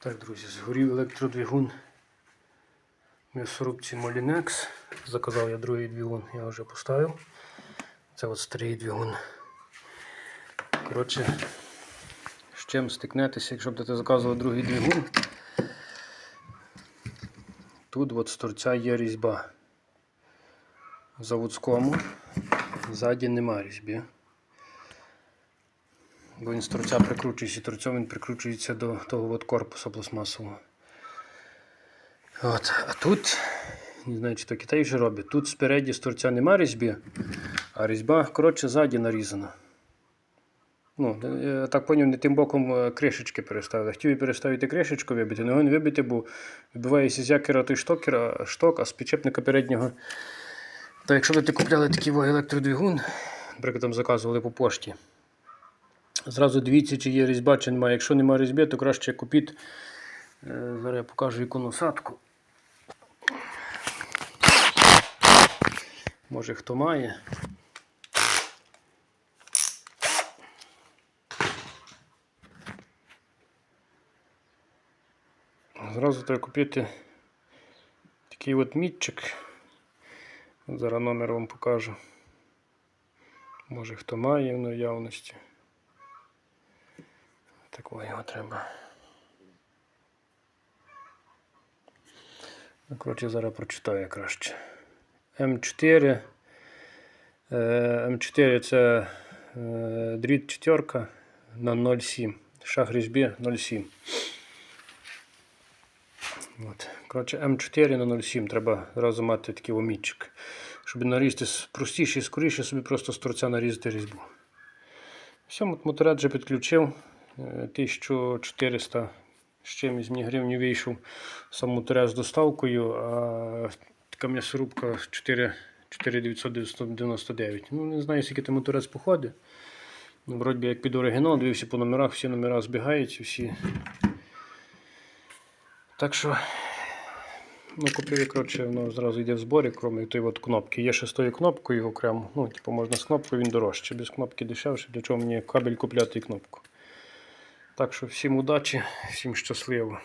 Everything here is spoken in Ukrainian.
Так, друзі, згорів електродвигун м'ясорубці Molinex. Заказав я другий двигун, я вже поставив. Це от старий двигун. Коротше, з чим стикнетеся, якщо будете заказувати другий двигун. Тут от з торця є різьба. Заводському. Ззаді нема різьби. Бо він з торця прикручується, і торцем він прикручується до того от корпусу пластмасового. От. А тут, не знаю, чи то Китай вже робить, тут спереді з торця нема різьби, а різьба, коротше, ззаді нарізана. Ну, я так поняв, не тим боком е, кришечки переставили. Хотів переставити кришечку вибити, але не вибити, бо вибивається з якера той штокер, а- шток, а з підчепника переднього. То якщо ви купляли такий електродвигун, наприклад, там заказували по пошті, Зразу дивіться, чи є різьба, чи немає. Якщо немає різьби, то краще купіть. Е, Зараз я покажу яку насадку. Може хто має. Зразу треба купити такий от мітчик. Зараз номер вам покажу. Може хто має в наявності. Такого його треба. Ну, коротше, зараз прочитаю краще. М4. Е, М4 це е, дріт четверка на 0,7. Шаг різьбі 0,7. От. Коротше, М4 на 0,7 треба зразу мати такий омітчик. Щоб нарізати простіше і скоріше, собі просто з торця нарізати різьбу. Все, от моторет вже підключив. Е, 1400 з чимось мені гривень вийшов сам моторет з доставкою, а така м'ясорубка 4999. Ну, не знаю, скільки там моторець походить. Ну, вроді як під оригінал, дивився по номерах, всі номера збігаються, всі. Так що, ну, купив коротше, воно зразу йде в зборі, крім тої от кнопки. Є ще з тою кнопкою окремо. Ну, типу, можна з кнопкою, він дорожче. Без кнопки дешевше, для чого мені кабель купляти і кнопку. Так що всім удачі, всім щасливо.